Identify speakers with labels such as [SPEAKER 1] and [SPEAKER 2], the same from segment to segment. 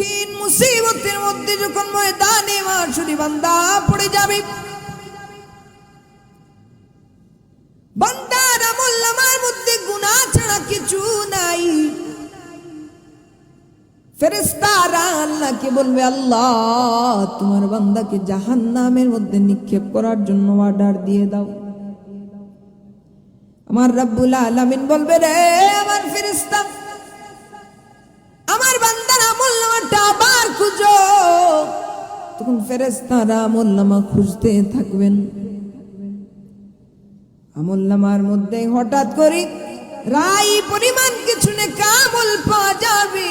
[SPEAKER 1] কঠিন মুসিবতের মধ্যে যখন ময়দানে মাসুরি বান্দা পড়ে যাবে। বান্দার নামার মধ্যে গুনাহ ছাড়া কিছু নাই। ফেরেস্তারা আল্লাহকে বলবে, আল্লাহ, তোমার বান্দাকে জাহান্নামের মধ্যে নিক্ষেপ করার জন্য অর্ডার দিয়ে দাও। আমার রব্বুল আলামিন বলবে, রে আমার ফেরেস্তা আমার বান্দার আমল নামাটা আবার খুঁজো। তখন ফেরেস্তারা আমল নামা খুঁজতে থাকবেন। আমল নামার মধ্যে হঠাৎ করে রাই পরিমাণ কিছু কামল পাওয়া যাবে।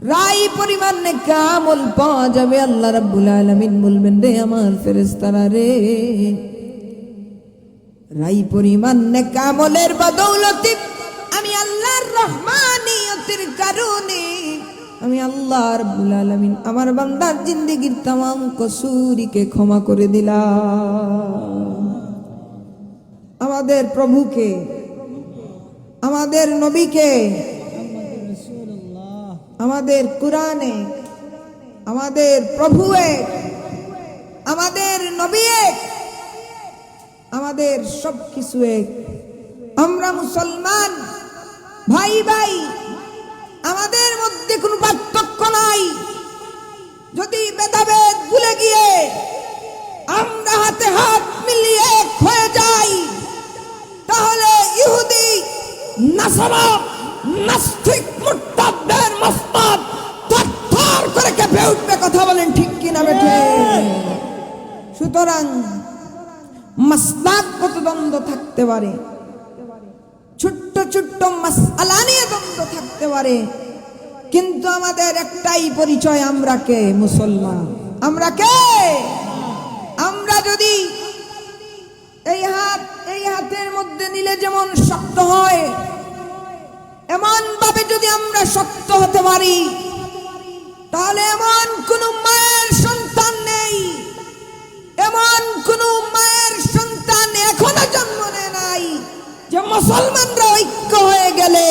[SPEAKER 1] রাই পরিমাণ কামল পাওয়া যাবে, আল্লাহ রাব্বুল আলামিন বলবেন, রে আমার ফেরেশতারা রে রাই পরিমাণ কামলের বদৌলতে রহমানিয়তের কারণে আমি আল্লাহ আলামিন আমার বান্দার কসুরিকে ক্ষমা করে দিলাম। আমাদের প্রভুকে, আমাদের নবীকে, আমাদের কোরআনে, আমাদের প্রভু এক আমাদের নবী এক আমাদের সব কিছু এক আমরা মুসলমান। ভাই ভাই, আমাদের মধ্যে কোনো পার্থক্য নাই। যদি ভেদাভেদ ভুলে গিয়ে আমরা হাতে হাত মিলিয়ে হয়ে যাই, তাহলে ইহুদি নাসারা নাস্তিক মুরতাদদের মস্তাদ থরথর করে কেঁপে উঠবে কথা বলেন ঠিক কিনা বেঠে? সুতরাং মাসলাকগত দ্বন্দ্ব থাকতে পারে? ছোট্ট মাসআলা নিয়ে দ্বন্দ্ব থাকতে পারে। কিন্তু আমাদের একটাই পরিচয়, আমরা কে? মুসলমান। আমরা কে? আমরা যদি এই হাত, এই হাতের মধ্যে নিলে যেমন শক্ত হয় এমন ভাবে যদি আমরা শক্ত হতে পারি, তাহলে এমন কোন মায়ের সন্তান নেই। এমন কোন মায়ের সন্তান এখনও জন্ম নাই। যে মুসলমানরা ঐক্য হয়ে গেলে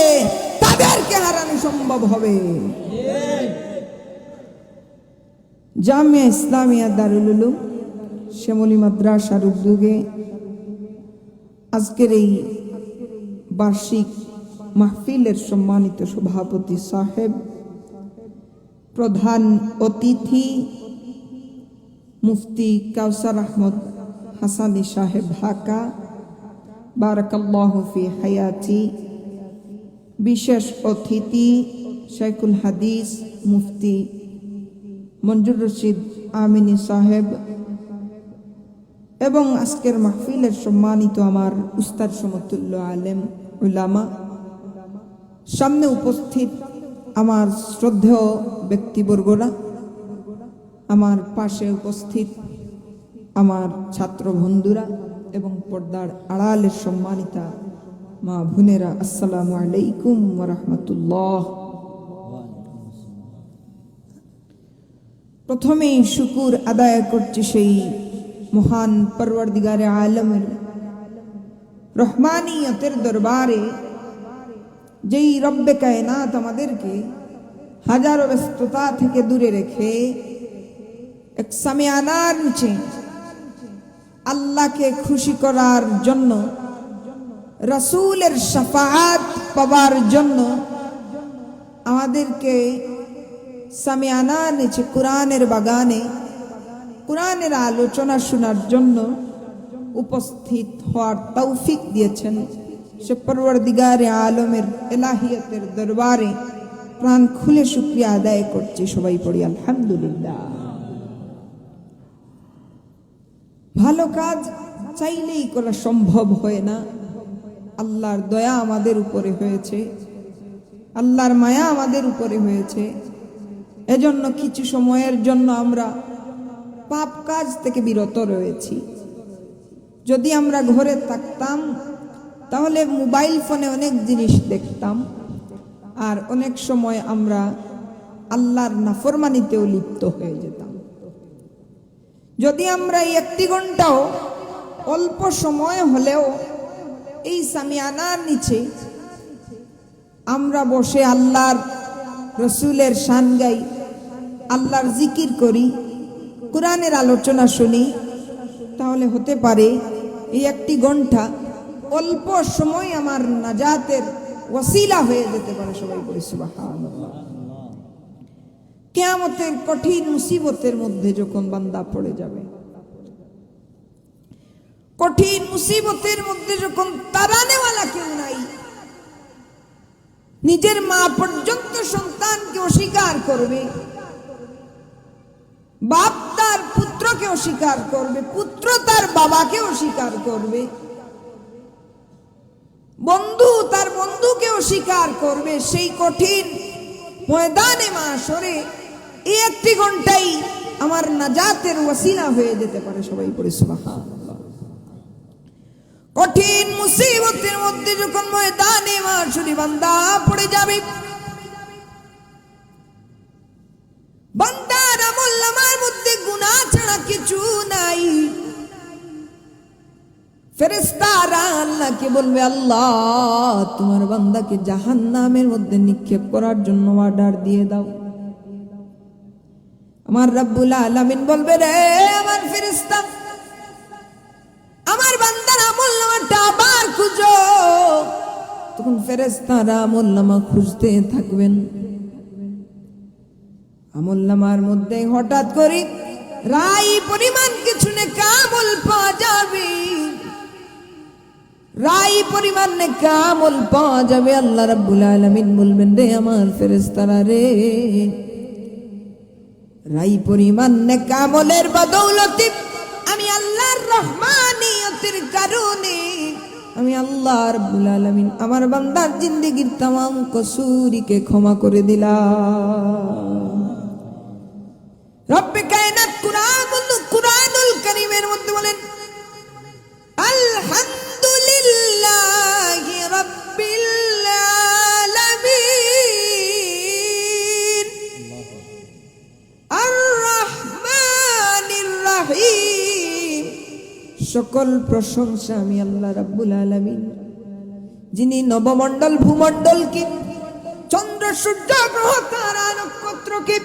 [SPEAKER 1] তাদেরকে হারানো সম্ভব হবে। জামিয়া ইসলামিয়া দারুল শ্যামলী মাদ্রাসার উদ্যোগে আজকের এই বার্ষিক মাহফিলের সম্মানিত সভাপতি সাহেব, প্রধান অতিথি মুফতি কাউসার আহমদ হাসানি সাহেব, ঢাকা। বারাকাল্লাহ ফি হায়াতি। বিশেষ অতিথি শেখুল হাদিস মুফতি মঞ্জুর রশিদ আমিনী সাহেব এবং আজকের মাহফিলের সম্মানিত আমার উস্তাদ সমতুল্য আলেম উলামা। সামনে উপস্থিত আমার শ্রদ্ধেয় ব্যক্তিবর্গরা, আমার পাশে উপস্থিত আমার ছাত্র বন্ধুরা এবং পর্দার আড়ালের সম্মানিতা মা ভুনেরা আসসালামু আলাইকুম রহমতুল্লাহ। প্রথমেই শুকুর আদায় করছে সেই মহান পরওয়ারদিগারে আলমের রহমানিয়তের দরবারে, যেই রব্বে কায়নাত আমাদেরকে হাজারো ব্যস্ততা থেকে দূরে রেখে এক সামিয়ানার নিচে আল্লাহকে খুশি করার জন্য, রসুলের সাফাত পাবার জন্য আমাদেরকে সামিয়ানা নিচে কোরআনের বাগানে, কোরআনের আলোচনা শোনার জন্য উপস্থিত হওয়ার তৌফিক দিয়েছেন সে পরবর্দিগারে আলমের এলাহিয়তের দরবারে প্রাণ খুলে শুক্রিয়া আদায় করছি। সবাই পড়ি, আলহামদুলিল্লাহ। ভালো কাজ চাইলেই করা সম্ভব হয় না। আল্লাহর দয়া আমাদের উপরে হয়েছে। আল্লাহর মায়া আমাদের উপরে হয়েছে। এজন্য কিছু সময়ের জন্য আমরা পাপ কাজ থেকে বিরত রয়েছি। যদি আমরা ঘরে থাকতাম, তাহলে মোবাইল ফোনে অনেক জিনিস দেখতাম। আর অনেক সময় আমরা আল্লাহর নাফরমানিতেও লিপ্ত হয়ে যেতাম। যদি আমরা এই একটি ঘন্টাও অল্প সময় হলেও এই সামিয়ানার নিচে আমরা বসে আল্লাহর রসুলের শান গাই, আল্লাহর জিকির করি, কোরআনের আলোচনা শুনি, তাহলে হতে পারে এই একটি ঘণ্টা অল্প সময় আমার নাজাতের ওসিলা হয়ে যেতে পারে সবাই বলি সুবহানাল্লাহ। কেয়ামতের কঠিন মুসিবতের মধ্যে যখন বান্দা পড়ে যাবে, কঠিন মুসিবতের মধ্যে যখন তারানেওয়ালা কেউ নাই, নিজের মা পর্যন্ত সন্তানকে অস্বীকার করবে, বাপ তার পুত্রকে অস্বীকার করবে, পুত্র তার বাবাকে অস্বীকার করবে, বন্ধু তার বন্ধুকে অস্বীকার করবে, সেই কঠিন ময়দানে মা সরে এই একটি ঘন্টাই আমার নাজাতের ওয়াসিলা হয়ে যেতে পারে সবাই পড়ে কঠিন মুসিবতের মধ্যে যখন ময়দানে মা সরে বান্দা পড়ে যাবে, বান্দার আমল নামার মধ্যে গুনাহ ছাড়া কিছু নাই। ফেরেস্তারা আল্লাহকে বলবে, আল্লাহ, তোমার বান্দাকে জাহান্নামের মধ্যে নিক্ষেপ করার জন্য অর্ডার দিয়ে দাও। আমার রব্বুল আলামিন বলবে রে আমার ফেরেস্তা আমার বান্দার আমল আবার খুঁজো। তখন ফেরেস্তারা আমল নামা খুঁজতে থাকবেন। আমল নামার মধ্যে হঠাৎ করে রাই পরিমাণ কিছু কামল পাওয়া যাবে। রাই পরিমাণ কামল পাওয়া যাবে, আল্লাহ রাব্বুল আলামিন বলবেন রে আমার ফেরেশতারা রে। রাই পরিমাণ কামলের বদৌলতি আমি আল্লাহর রহমানিয়তের কারণে আমি আল্লাহ রাব্বুল আলামিন আমার বান্দার জিন্দেগীর তাম কসুরিকে ক্ষমা করে দিলাম। রব্বে কায়নাত কুরআন কুরআনুল কারীমের মধ্যে বলেন, আলহামদুলিল্লাহ সকল প্রশংসা আমি আল্লাহ রাব্বুল আলামিন। যিনি নবমণ্ডল ভূমণ্ডলকে চন্দ্র, সূর্য, গ্রহ, তারা নক্ষত্রকে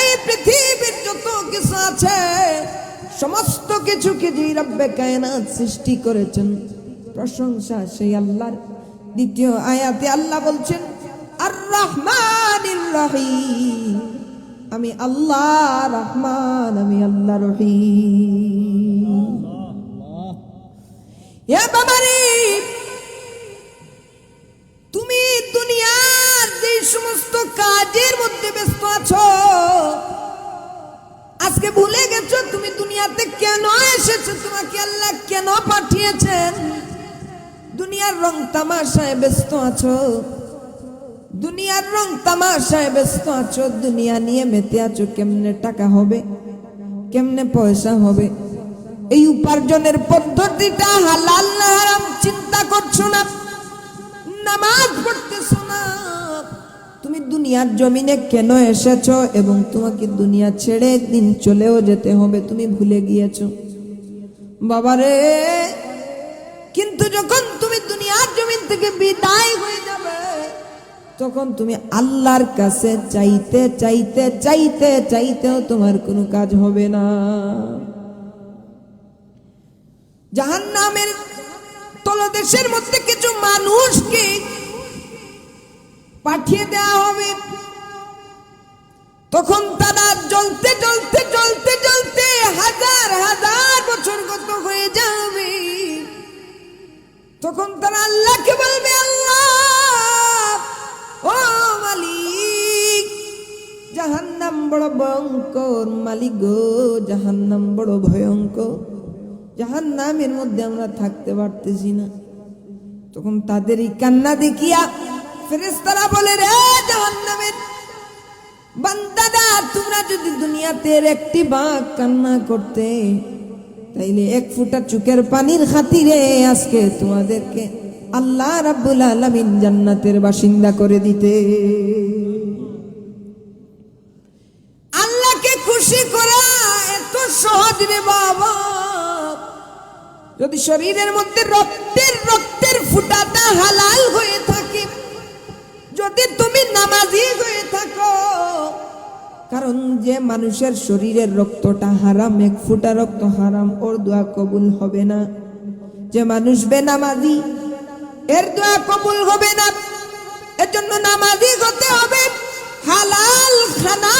[SPEAKER 1] এই পৃথিবীর যত কিছু আছে, সমস্ত কিছুকে যে রব্বে কায়নাত সৃষ্টি করেছেন? প্রশংসা সেই আল্লাহর। দ্বিতীয় আয়াতে আল্লাহ বলছেন আর রহমানির রহিম। আমি আল্লাহ, রহমান, আমি আল্লাহ রহিম। তুমি দুনিয়ার যে সমস্ত কাজের মধ্যে ব্যস্ত আছো, আজকে ভুলে গেছো তুমি দুনিয়াতে কেন এসেছ? তোমাকে আল্লাহ কেন পাঠিয়েছেন? দুনিয়ার রং তামাশায় ব্যস্ত আছো। দুনিয়ার রং তামাশায় ব্যস্ত আছো। দুনিয়া নিয়ে মেতে আছো। কেমনে টাকা হবে? কেমনে পয়সা হবে? এই উপার্জনের পদ্ধতিটা হালাল না হারাম চিন্তা করছ না। নামাজ পড়তেছো না। তুমি দুনিয়ার জমিনে কেন এসেছ এবং তোমাকে দুনিয়া ছেড়ে একদিন চলেও যেতে হবে, তুমি ভুলে গিয়েছো। বাবারে, কিন্তু যখন তুমি দুনিয়ার জমিন থেকে বিদায় হয়ে যাবে, তখন তুমি আল্লাহর কাছে চাইতে চাইতে চাইতে, চাইতেও তোমার কোনো কাজ হবে না। জাহান্নামের তলদেশের মধ্যে কিছু মানুষকে পাঠিয়ে দেওয়া হবে। তখন তারা জ্বলতে জ্বলতে জ্বলতে জ্বলতে হাজার হাজার বছর গত হয়ে যাবে। তখন তারা আল্লাহকে বলবে, আল্লাহ, ও মালিক, জাহান্নাম বড় ভয়ঙ্কর মালিক গো, জাহান্নাম বড় ভয়ঙ্কর। জাহান্নামের মধ্যে আমরা থাকতে পারতেছি না। তখন তাদের এই কান্না দেখিয়া ফেরেশতারা বলে, রে জাহান্নামের বান্দাদা, তোমরা যদি দুনিয়াতে একটি বাঘ কান্না করতে, তাইলে এক ফুটা চুকের পানির খাতিরে আজকে তোমাদেরকে আল্লাহ রাব্বুল আলামিন জান্নাতের বাসিন্দা করে দিতে। আল্লাহকে খুশি করা এত সহজ রে বাবা। যদি শরীরের মধ্যে রক্তের রক্তের ফুটাটা হালাল হয়ে থাকে, যদি তুমি নামাজি হয়ে থাকো, কারণ যে মানুষের শরীরের রক্তটা হারাম, এক ফুটা রক্ত হারাম, ওর দোয়া কবুল হবে না। যে মানুষ বেনামাজি, এর দোয়া কবুল হবে না। এর জন্য নামাজি হতে হবে, হালাল খানা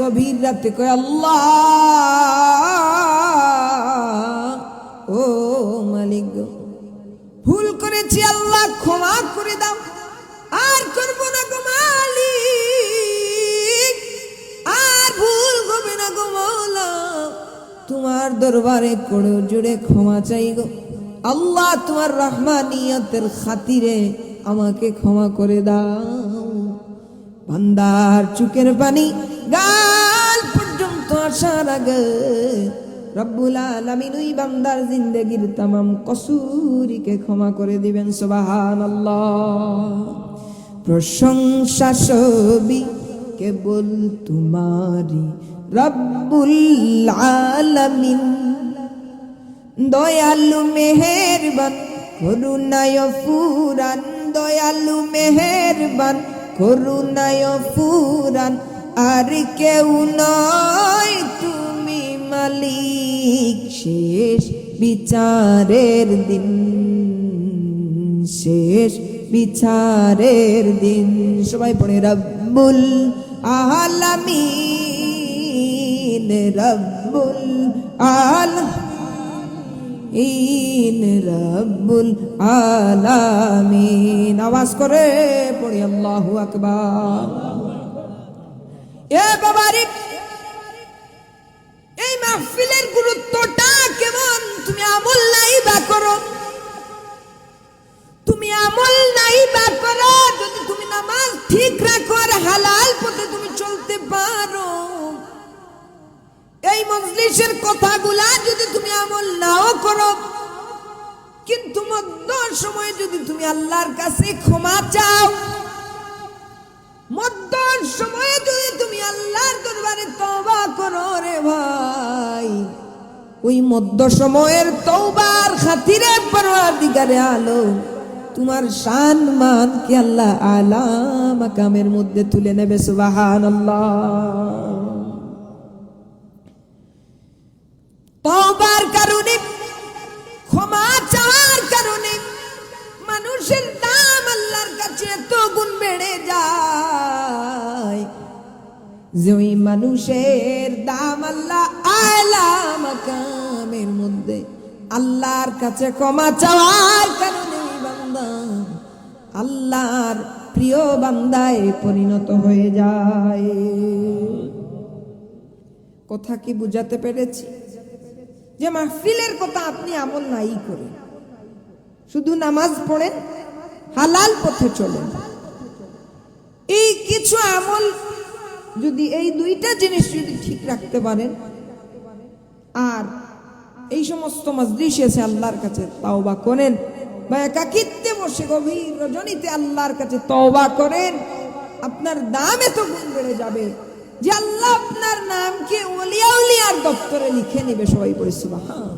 [SPEAKER 1] গভীর রাতে কয়, আল্লাহ, ও মালিক ভুল করেছি আল্লাহ, ক্ষমা করে দাও। আর করব না গো মালিক, আর ভুল হবে না গো তোমার দরবারে করে জুড়ে ক্ষমা চাই গো। আল্লাহ, তোমার রহমানিয়তের খাতিরে আমাকে ক্ষমা করে দাও। বান্দার চুকের পানি আসার আগে রব্বুল আলামিন ওই বান্দার জিন্দেগির তামাম কসুরিকে ক্ষমা করে দিবেন, সুবহানাল্লাহ। প্রশংসা সবই কেবল তোমারি রব্বুল আলামিন। দয়ালু মেহেরবান, করুণায় ফুরান। দয়ালু মেহেরবান, করুণায় ফুরান। আর কেউ নয় তুমি মালিক, শেষ বিচারের দিন, শেষ বিচারের দিন। সবাই পড়ে, রব্বুল আলামিন, রব্বুল আল ইন রব্বুল আলামিন। আওয়াজ করে পড়ি, আল্লাহু আকবার। এই মাহফিলের গুরুত্বটা কেমন? তুমি আমল নাই বা করো। তুমি আমল নাই বা করো, যদি তুমি নামাজ ঠিক রাখো আর হালাল পথে তুমি চলতে পারো। এই মজলিসের কথাগুলা যদি তুমি আমল নাও করো, কিন্তু মধ্য সময়ে যদি তুমি আল্লাহর কাছে ক্ষমা চাও, মধ্য সময়ে যদি আল্লাহর দরবারে তওবা করো রে ভাই। ওই মধ্য সময়ের তওবার খাতিরে পরওয়ারদিগারে আলো, তোমার শান মান কি আল্লাহ আলা মাকামের মধ্যে তুলে নেবে, সুবহানাল্লাহ। তওবার কারণে, ক্ষমা চাওয়ার কারণে মানুষের দাম আল্লাহর কাছে এত গুণ বেড়ে যায়। যে ওই মানুষের দাম আল্লাহ আলা মাকামের মধ্যে। আল্লাহর কাছে ক্ষমা চাওয়ার কারণে বান্দা আল্লাহর প্রিয় বান্দায় পরিণত হয়ে যায়। কথা কি বুঝাতে পেরেছি? যে মাহফিলের কথা আপনি আমল নাই করেন শুধু নামাজ পড়েন, হালাল পথে চলেন। এই কিছু আমল যদি এই দুইটা জিনিস যদি ঠিক রাখতে পারেন, আর এই সমস্ত মজলিস এসে আল্লাহর কাছে তাওবা করেন বা একাকিত্বে বসে গভীর রজনীতে আল্লাহর কাছে তওবা করেন, আপনার দাম এত গুণ বেড়ে যাবে যে আল্লাহ আপনার নামকে ওলিয়া উলিয়ার দপ্তরে লিখে নেবে সবাই পড়ে সুবহান